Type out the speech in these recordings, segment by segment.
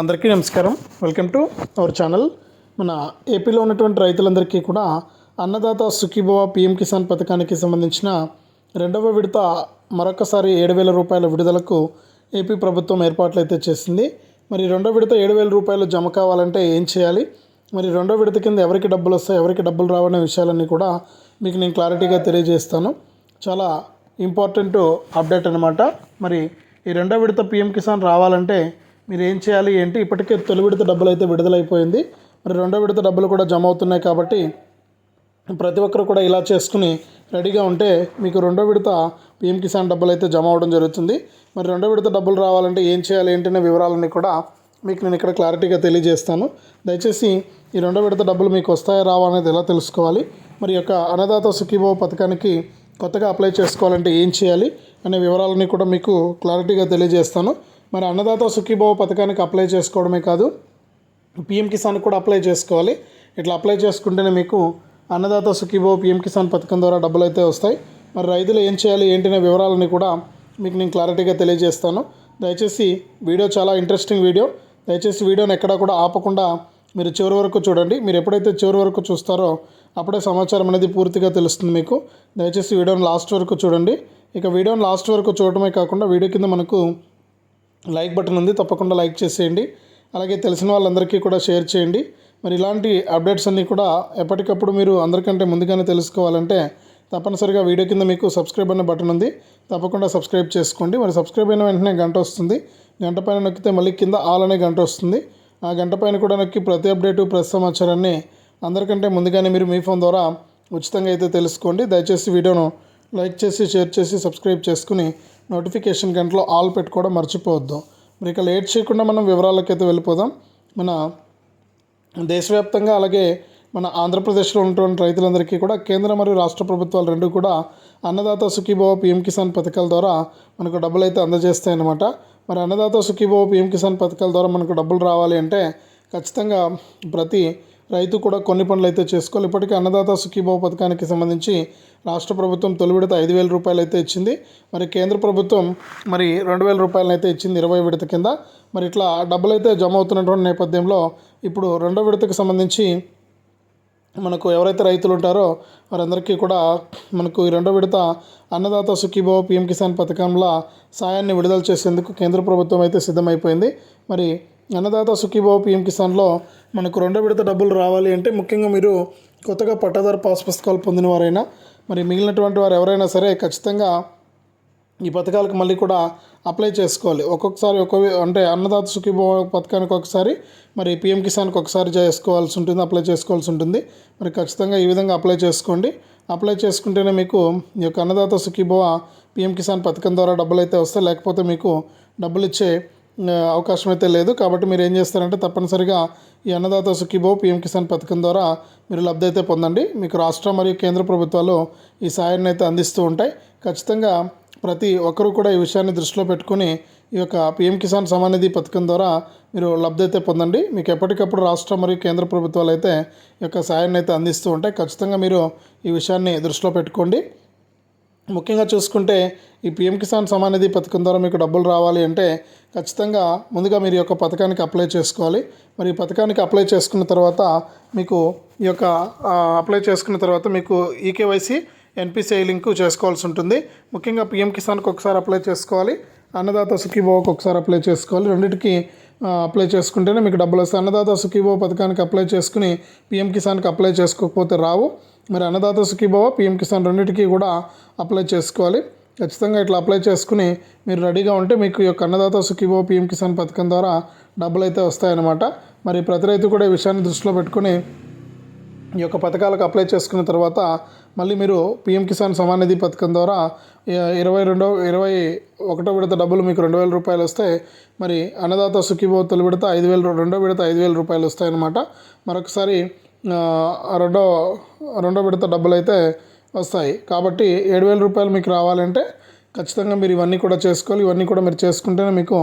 అందరికీ నమస్కారం. Welcome to our channel మన ఏపీలో ఉన్నటువంటి రైతులందరికీ కూడా అన్నదాత సుఖీభవ పిఎం కిసాన్ పథకానికి సంబంధించిన రెండవ విడత మరొకసారి ఏడు వేల రూపాయల విడుదలకు ఏపీ ప్రభుత్వం ఏర్పాట్లు అయితే చేసింది. మరి రెండో విడత ఏడు వేల రూపాయలు జమ కావాలంటే ఏం చేయాలి? మరి రెండో విడత కింద ఎవరికి డబ్బులు వస్తాయి ఎవరికి డబ్బులు రావనే విషయాలన్నీ కూడా మీకు నేను క్లారిటీగా తెలియజేస్తాను. చాలా ఇంపార్టెంట్ అప్డేట్ అనమాట మరి ఈ రెండో విడత పిఎం కిసాన్ రావాలంటే మీరు ఏం చేయాలి ఏంటి? ఇప్పటికే తొలి విడత డబ్బులు అయితే విడుదలైపోయింది. మరి రెండో విడత డబ్బులు కూడా జమ అవుతున్నాయి కాబట్టి ప్రతి ఒక్కరు కూడా ఇలా చేసుకుని రెడీగా ఉంటే మీకు రెండో విడత పిఎం కిసాన్ డబ్బులు అయితే జమ అవడం జరుగుతుంది. మరి రెండో విడత డబ్బులు రావాలంటే ఏం చేయాలి ఏంటనే వివరాలన్నీ కూడా మీకు నేను ఇక్కడ క్లారిటీగా తెలియజేస్తాను. దయచేసి ఈ రెండో విడత డబ్బులు మీకు వస్తాయా రావా అనేది ఎలా తెలుసుకోవాలి? మరి యొక్క అన్నదాత సుఖీభావ పథకానికి కొత్తగా అప్లై చేసుకోవాలంటే ఏం చేయాలి అనే వివరాలన్నీ కూడా మీకు క్లారిటీగా తెలియజేస్తాను. మరి అన్నదాత సుఖీభావ పథకానికి అప్లై చేసుకోవడమే కాదు పిఎం కిసాన్ కూడా అప్లై చేసుకోవాలి. ఇట్లా అప్లై చేసుకుంటేనే మీకు అన్నదాత సుఖీభావ పిఎం కిసాన్ పథకం ద్వారా డబ్బులు అయితే వస్తాయి. మరి రైతులు ఏం చేయాలి ఏంటనే వివరాలని కూడా మీకు నేను క్లారిటీగా తెలియజేస్తాను. దయచేసి వీడియో చాలా ఇంట్రెస్టింగ్ వీడియో దయచేసి వీడియోని ఎక్కడా కూడా ఆపకుండా మీరు చివరి వరకు చూడండి. మీరు ఎప్పుడైతే చివరి వరకు చూస్తారో అప్పుడే సమాచారం అనేది పూర్తిగా తెలుస్తుంది మీకు. దయచేసి వీడియోని లాస్ట్ వరకు చూడండి. ఇక వీడియోని లాస్ట్ వరకు చూడటమే కాకుండా వీడియో కింద మనకు లైక్ బటన్ ఉంది తప్పకుండా లైక్ చేసేయండి. అలాగే తెలిసిన వాళ్ళందరికీ కూడా షేర్ చేయండి. మరి ఇలాంటి అప్డేట్స్ అన్నీ కూడా ఎప్పటికప్పుడు మీరు అందరికంటే ముందుగానే తెలుసుకోవాలంటే తప్పనిసరిగా వీడియో కింద మీకు సబ్స్క్రైబ్ అనే బటన్ ఉంది. తప్పకుండా సబ్స్క్రైబ్ చేసుకోండి. మరి సబ్స్క్రైబ్ అయిన వెంటనే గంట వస్తుంది. గంట పైన నొక్కితే మళ్ళీ కింద ఆల్ అనే గంట వస్తుంది. ఆ గంట పైన కూడా నొక్కి ప్రతి అప్డేటు ప్రతి సమాచారాన్ని అందరికంటే ముందుగానే మీరు మీ ఫోన్ ద్వారా ఉచితంగా అయితే తెలుసుకోండి. దయచేసి వీడియోను లైక్ చేసి షేర్ చేసి సబ్స్క్రైబ్ చేసుకుని నోటిఫికేషన్ గంటలో ఆల్ పెట్టుకోవడం మర్చిపోవద్దు. మరి ఇక లేట్ చేయకుండా మనం వివరాలకైతే వెళ్ళిపోదాం. మన దేశవ్యాప్తంగా అలాగే మన ఆంధ్రప్రదేశ్లో ఉన్నటువంటి రైతులందరికీ కూడా కేంద్ర మరియు రాష్ట్ర ప్రభుత్వాలు రెండు కూడా అన్నదాత సుఖీభావ పిఎం కిసాన్ పథకాల ద్వారా మనకు డబ్బులు అయితే అందజేస్తాయన్నమాట. మరి అన్నదాత సుఖీభావ పిఎం కిసాన్ పథకాల ద్వారా మనకు డబ్బులు రావాలి అంటే ఖచ్చితంగా ప్రతి రైతు కూడా కొన్ని పనులు అయితే చేసుకోవాలి. ఇప్పటికే అన్నదాత సుఖీభావ పథకానికి సంబంధించి రాష్ట్ర ప్రభుత్వం తొలి విడత ఐదు వేల రూపాయలు అయితే ఇచ్చింది. మరి కేంద్ర ప్రభుత్వం మరి రెండు వేల రూపాయలను అయితే ఇచ్చింది ఇరవై విడత కింద. మరి ఇట్లా డబ్బులు అయితే జమ అవుతున్నటువంటి నేపథ్యంలో ఇప్పుడు రెండో విడతకు సంబంధించి మనకు ఎవరైతే రైతులు ఉంటారో వారందరికీ కూడా మనకు ఈ రెండో విడత అన్నదాత సుఖీభావ పీఎం కిసాన్ పథకంలో సాయాన్ని విడుదల చేసేందుకు కేంద్ర ప్రభుత్వం అయితే సిద్ధమైపోయింది. మరి అన్నదాత సుఖీబాబు పిఎం కిసాన్లో మనకు రెండో విడత డబ్బులు రావాలి అంటే ముఖ్యంగా మీరు కొత్తగా పట్టాదారు పాస్ పుస్తకాలు పొందిన వారైనా మరి మిగిలినటువంటి వారు ఎవరైనా సరే ఖచ్చితంగా ఈ పథకాలకు మళ్ళీ కూడా అప్లై చేసుకోవాలి. ఒక్కొక్కసారి ఒక్కొక్క అంటే అన్నదాత సుఖీభవ పథకానికి ఒకసారి మరి పిఎం కిసాన్కి ఒకసారి చేసుకోవాల్సి ఉంటుంది అప్లై చేసుకోవాల్సి ఉంటుంది. మరి ఖచ్చితంగా ఈ విధంగా అప్లై చేసుకోండి. అప్లై చేసుకుంటేనే మీకు ఈ యొక్క అన్నదాత సుఖీభవ పిఎం కిసాన్ పథకం ద్వారా డబ్బులు అయితే వస్తాయి. లేకపోతే మీకు డబ్బులు ఇచ్చే అవకాశం అయితే లేదు. కాబట్టి మీరు ఏం చేస్తారంటే తప్పనిసరిగా ఈ అన్నదాత సుఖీభో పిఎం కిసాన్ పథకం ద్వారా మీరు లబ్ధి అయితే పొందండి. మీకు రాష్ట్ర మరియు కేంద్ర ప్రభుత్వాలు ఈ సాయాన్ని అయితే అందిస్తూ ఉంటాయి. ఖచ్చితంగా ప్రతి ఒక్కరూ కూడా ఈ విషయాన్ని దృష్టిలో పెట్టుకుని ఈ యొక్క పిఎం కిసాన్ సమానిధి పథకం ద్వారా మీరు లబ్ధి అయితే పొందండి. మీకు ఎప్పటికప్పుడు రాష్ట్ర మరియు కేంద్ర ప్రభుత్వాలు అయితే ఈ యొక్క సాయాన్ని అయితే అందిస్తూ ఉంటాయి. ఖచ్చితంగా మీరు ఈ విషయాన్ని దృష్టిలో పెట్టుకోండి. ముఖ్యంగా చూసుకుంటే ఈ పిఎం కిసాన్ సమానిధి పథకం ద్వారా మీకు డబ్బులు రావాలి అంటే ఖచ్చితంగా ముందుగా మీరు ఈ యొక్క పథకానికి అప్లై చేసుకోవాలి. మరి ఈ పథకానికి అప్లై చేసుకున్న తర్వాత మీకు ఈ యొక్క అప్లై చేసుకున్న తర్వాత మీకు ఈకేవైసీ ఎన్పిసిఐ లింక్ చేసుకోవాల్సి ఉంటుంది. ముఖ్యంగా పిఎం కిసాన్కి ఒకసారి అప్లై చేసుకోవాలి. అన్నదాత సుఖీభావకు ఒకసారి అప్లై చేసుకోవాలి. రెండింటికి అప్లై చేసుకుంటేనే మీకు డబ్బులు వస్తాయి. అన్నదాత సుఖీభావ పథకానికి అప్లై చేసుకుని పిఎం కిసాన్కి అప్లై చేసుకోకపోతే రావు. మరి అన్నదాత సుఖీభావ పిఎం కిసాన్ రెండింటికి కూడా అప్లై చేసుకోవాలి. ఖచ్చితంగా ఇట్లా అప్లై చేసుకుని మీరు రెడీగా ఉంటే మీకు ఈ యొక్క అన్నదాత సుఖీభావ పిఎం కిసాన్ పథకం ద్వారా డబ్బులు అయితే వస్తాయన్నమాట. మరి ప్రతి రైతు కూడా ఈ విషయాన్ని దృష్టిలో పెట్టుకుని ఈ యొక్క పథకాలకు అప్లై చేసుకున్న తర్వాత మళ్ళీ మీరు పీఎం కిసాన్ సమాన్ నిధి పథకం ద్వారా ఇరవై రెండో ఇరవై ఒకటో విడత డబ్బులు మీకు రెండు వేల రూపాయలు వస్తాయి మరి అన్నదాత సుఖీభో తొలి విడత ఐదు వేలు రెండో విడత ఐదు వేల రూపాయలు వస్తాయన్నమాట. మరొకసారి రెండో రెండో విడత డబ్బులు అయితే వస్తాయి. కాబట్టి ఏడు వేల రూపాయలు మీకు రావాలంటే ఖచ్చితంగా మీరు ఇవన్నీ కూడా చేసుకోవాలి. ఇవన్నీ కూడా మీరు చేసుకుంటేనే మీకు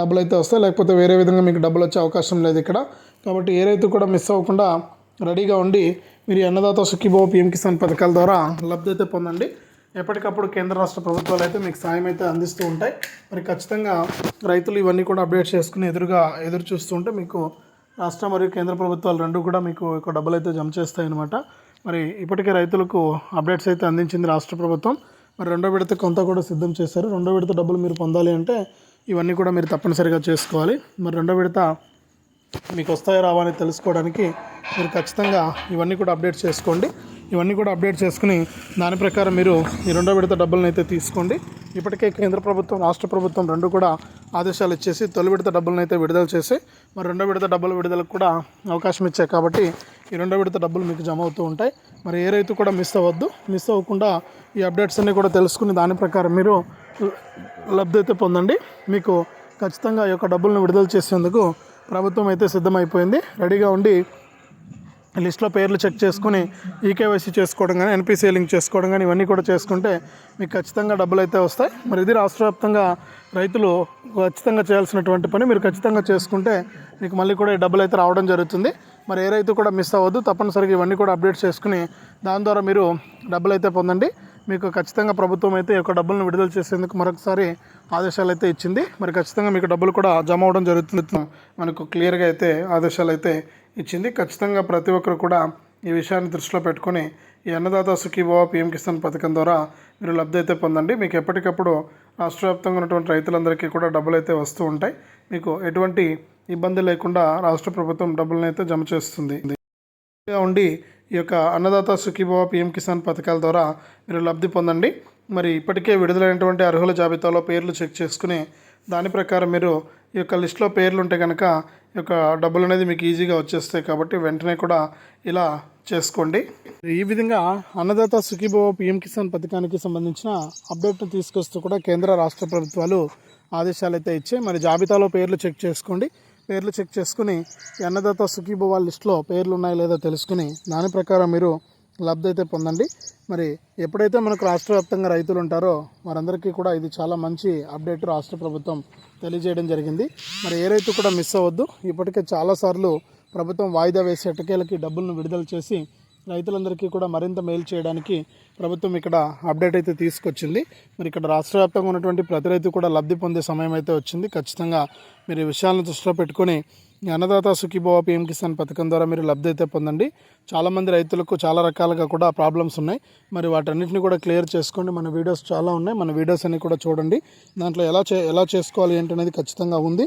డబ్బులు అయితే వస్తాయి. లేకపోతే వేరే విధంగా మీకు డబ్బులు వచ్చే అవకాశం లేదు ఇక్కడ. కాబట్టి ఏ రైతు కూడా మిస్ అవ్వకుండా రెడీగా ఉండి మీరు అన్నదాత సుఖీభావ పిఎం కిసాన్ పథకాల ద్వారా లబ్ధి అయితే పొందండి. ఎప్పటికప్పుడు కేంద్ర రాష్ట్ర ప్రభుత్వాలు అయితే మీకు సాయం అయితే అందిస్తూ ఉంటాయి. మరి ఖచ్చితంగా రైతులు ఇవన్నీ కూడా అప్డేట్ చేసుకుని ఎదురుగా ఎదురు చూస్తూ ఉంటే మీకు రాష్ట్ర మరియు కేంద్ర ప్రభుత్వాలు రెండు కూడా మీకు ఒక డబ్బులు అయితే జమ చేస్తాయి అనమాట మరి ఇప్పటికే రైతులకు అప్డేట్స్ అయితే అందించింది రాష్ట్ర ప్రభుత్వం. మరి రెండో విడత కొంత కూడా సిద్ధం చేశారు. రెండో విడత డబ్బులు మీరు పొందాలి అంటే ఇవన్నీ కూడా మీరు తప్పనిసరిగా చేసుకోవాలి. మరి రెండో విడత మీకు వస్తాయో రావా అని తెలుసుకోవడానికి మీరు ఖచ్చితంగా ఇవన్నీ కూడా అప్డేట్ చేసుకోండి. ఇవన్నీ కూడా అప్డేట్ చేసుకుని దాని ప్రకారం మీరు ఈ రెండో విడత డబ్బులను అయితే తీసుకోండి. ఇప్పటికే కేంద్ర ప్రభుత్వం రాష్ట్ర ప్రభుత్వం రెండు కూడా ఆదేశాలు ఇచ్చేసి తొలి విడత డబ్బులను అయితే విడుదల చేసి మరి రెండో విడత డబ్బుల విడుదలకు కూడా అవకాశం ఇచ్చాయి కాబట్టి ఈ రెండో విడత డబ్బులు మీకు జమ అవుతూ ఉంటాయి. మరి ఏ రైతు కూడా మిస్ అవ్వద్దు. మిస్ అవ్వకుండా ఈ అప్డేట్స్ అన్నీ కూడా తెలుసుకుని దాని ప్రకారం మీరు లబ్ధి అయితే పొందండి. మీకు ఖచ్చితంగా ఈ యొక్క డబ్బులను విడుదల చేసేందుకు ప్రభుత్వం అయితే సిద్ధమైపోయింది. రెడీగా ఉండి లిస్ట్లో పేర్లు చెక్ చేసుకుని ఈకేవైసీ చేసుకోవడం కానీ ఎన్పిసిఐ లింక్ చేసుకోవడం కానీ ఇవన్నీ కూడా చేసుకుంటే మీకు ఖచ్చితంగా డబ్బులు అయితే వస్తాయి. మరి ఇది రాష్ట్ర వ్యాప్తంగా రైతులు ఖచ్చితంగా చేయాల్సినటువంటి పని మీరు ఖచ్చితంగా చేసుకుంటే మీకు మళ్ళీ కూడా ఈ డబ్బులు అయితే రావడం జరుగుతుంది. మరి ఏ రైతు కూడా మిస్ అవ్వద్దు. తప్పనిసరిగా ఇవన్నీ కూడా అప్డేట్ చేసుకుని దాని ద్వారా మీరు డబ్బులు అయితే పొందండి. మీకు ఖచ్చితంగా ప్రభుత్వం అయితే ఈ యొక్క డబ్బులను విడుదల చేసేందుకు మరొకసారి ఆదేశాలు అయితే ఇచ్చింది. మరి ఖచ్చితంగా మీకు డబ్బులు కూడా జమ అవడం జరుగుతుంది మనకు క్లియర్గా అయితే ఆదేశాలు అయితే ఇచ్చింది. ఖచ్చితంగా ప్రతి ఒక్కరు కూడా ఈ విషయాన్ని దృష్టిలో పెట్టుకొని ఈ అన్నదాత సుఖీభవ పిఎం కిసాన్ పథకం ద్వారా మీరు లబ్ధి అయితే పొందండి. మీకు ఎప్పటికప్పుడు రాష్ట్ర వ్యాప్తంగా ఉన్నటువంటి రైతులందరికీ కూడా డబ్బులు అయితే వస్తూ ఉంటాయి. మీకు ఎటువంటి ఇబ్బంది లేకుండా రాష్ట్ర ప్రభుత్వం డబ్బులను అయితే జమ చేస్తుంది. ఉండి ఈ యొక్క అన్నదాత సుఖీభవ పిఎం కిసాన్ పథకాల ద్వారా మీరు లబ్ధి పొందండి. మరి ఇప్పటికే విడుదలైనటువంటి అర్హుల జాబితాలో పేర్లు చెక్ చేసుకుని దాని ప్రకారం మీరు ఈ యొక్క లిస్ట్లో పేర్లు ఉంటే కనుక ఈ యొక్క డబ్బులు అనేది మీకు ఈజీగా వచ్చేస్తాయి కాబట్టి వెంటనే కూడా ఇలా చేసుకోండి. ఈ విధంగా అన్నదాత సుఖీభవ పిఎం కిసాన్ పథకానికి సంబంధించిన అప్డేట్ను తీసుకొస్తూ కూడా కేంద్ర రాష్ట్ర ప్రభుత్వాలు ఆదేశాలు అయితే ఇచ్చాయి. మరి జాబితాలో పేర్లు చెక్ చేసుకోండి. పేర్లు చెక్ చేసుకుని అన్నదాత సుఖీభవ లిస్ట్లో పేర్లు ఉన్నాయో లేదో తెలుసుకుని దాని ప్రకారం మీరు లబ్ధి అయితే పొందండి. మరి ఎప్పుడైతే మనకు రాష్ట్ర వ్యాప్తంగా రైతులు ఉంటారో వారందరికీ కూడా ఇది చాలా మంచి అప్డేట్ రాష్ట్ర ప్రభుత్వం తెలియజేయడం జరిగింది. మరి ఏ రైతు కూడా మిస్ అవ్వద్దు. ఇప్పటికే చాలాసార్లు ప్రభుత్వం వాయిదా వేసే ఎటకేలకి డబ్బులను విడుదల చేసి రైతులందరికీ కూడా మరింత మేలు చేయడానికి ప్రభుత్వం ఇక్కడ అప్డేట్ అయితే తీసుకొచ్చింది. మరి ఇక్కడ రాష్ట్ర వ్యాప్తంగా ఉన్నటువంటి ప్రతి రైతు కూడా లబ్ధి పొందే సమయం అయితే వచ్చింది. ఖచ్చితంగా మీరు ఈ విషయాలను దృష్టిలో పెట్టుకొని అన్నదాత సుఖీభవ పిఎం కిసాన్ పథకం ద్వారా మీరు లబ్ధి అయితే పొందండి. చాలామంది రైతులకు చాలా రకాలుగా కూడా ప్రాబ్లమ్స్ ఉన్నాయి. మరి వాటన్నిటిని కూడా క్లియర్ చేసుకోండి. మన వీడియోస్ చాలా ఉన్నాయి. మన వీడియోస్ అన్ని కూడా చూడండి. దాంట్లో ఎలా చే ఎలా చేసుకోవాలి ఏంటనేది ఖచ్చితంగా ఉంది.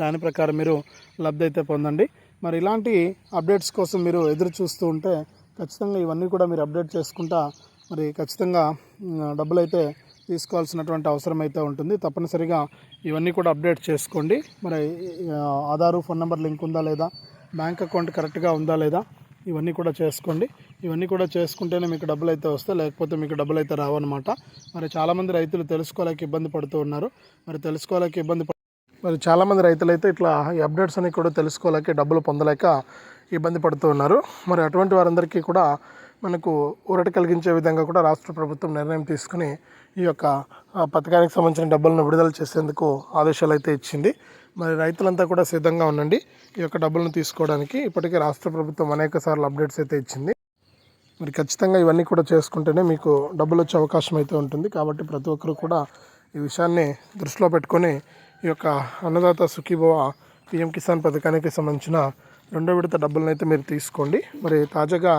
దాని ప్రకారం మీరు లబ్ధి అయితే పొందండి. మరి ఇలాంటి అప్డేట్స్ కోసం మీరు ఎదురు చూస్తూ ఉంటే ఖచ్చితంగా ఇవన్నీ కూడా మీరు అప్డేట్ చేసుకుంటా మరి ఖచ్చితంగా డబ్బులు అయితే తీసుకోవాల్సినటువంటి అవసరం అయితే ఉంటుంది. తప్పనిసరిగా ఇవన్నీ కూడా అప్డేట్ చేసుకోండి. మరి ఆధారు ఫోన్ నెంబర్ లింక్ ఉందా లేదా బ్యాంక్ అకౌంట్ కరెక్ట్గా ఉందా లేదా ఇవన్నీ కూడా చేసుకోండి. ఇవన్నీ కూడా చేసుకుంటేనే మీకు డబ్బులు అయితే వస్తాయి లేకపోతే మీకు డబ్బులు అయితే రావన్నమాట. మరి చాలామంది రైతులు తెలుసుకోలేక ఇబ్బంది పడుతూ ఉన్నారు. మరి తెలుసుకోలేక ఇబ్బంది మరి చాలామంది రైతులు అయితే ఇట్లా ఈ అప్డేట్స్ అనేవి కూడా తెలుసుకోలేక డబ్బులు పొందలేక ఇబ్బంది పడుతూ ఉన్నారు. మరి అటువంటి వారందరికీ కూడా మనకు ఊరట కలిగించే విధంగా కూడా రాష్ట్ర ప్రభుత్వం నిర్ణయం తీసుకుని ఈ యొక్క పథకానికి సంబంధించిన డబ్బులను విడుదల చేసేందుకు ఆదేశాలు అయితే ఇచ్చింది. మరి రైతులంతా కూడా సిద్ధంగా ఉండండి. ఈ యొక్క డబ్బులను తీసుకోవడానికి ఇప్పటికే రాష్ట్ర ప్రభుత్వం అనేక సార్లు అప్డేట్స్ అయితే ఇచ్చింది. మరి ఖచ్చితంగా ఇవన్నీ కూడా చేసుకుంటేనే మీకు డబ్బులు వచ్చే అవకాశం అయితే ఉంటుంది. కాబట్టి ప్రతి ఒక్కరు కూడా ఈ విషయాన్ని దృష్టిలో పెట్టుకొని ఈ యొక్క అన్నదాత సుఖీభవ పిఎం కిసాన్ పథకానికి సంబంధించిన రెండో విడత డబ్బులను అయితే మీరు తీసుకోండి. మరి తాజాగా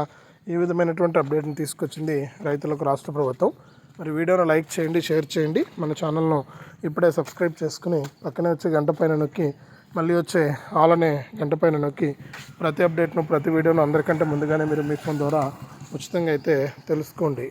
ఈ విధమైనటువంటి అప్డేట్ని తీసుకొచ్చింది రైతులకు రాష్ట్ర ప్రభుత్వం. మరి వీడియోను లైక్ చేయండి షేర్ చేయండి. మన ఛానల్ను ఇప్పుడే సబ్స్క్రైబ్ చేసుకుని పక్కనే వచ్చే గంట పైన నొక్కి మళ్ళీ వచ్చే ఆల్ అనే గంట పైన నొక్కి ప్రతి అప్డేట్ను ప్రతి వీడియోను అందరికంటే ముందుగానే మీరు మీ ఫోన్ ద్వారా ఉచితంగా అయితే తెలుసుకోండి.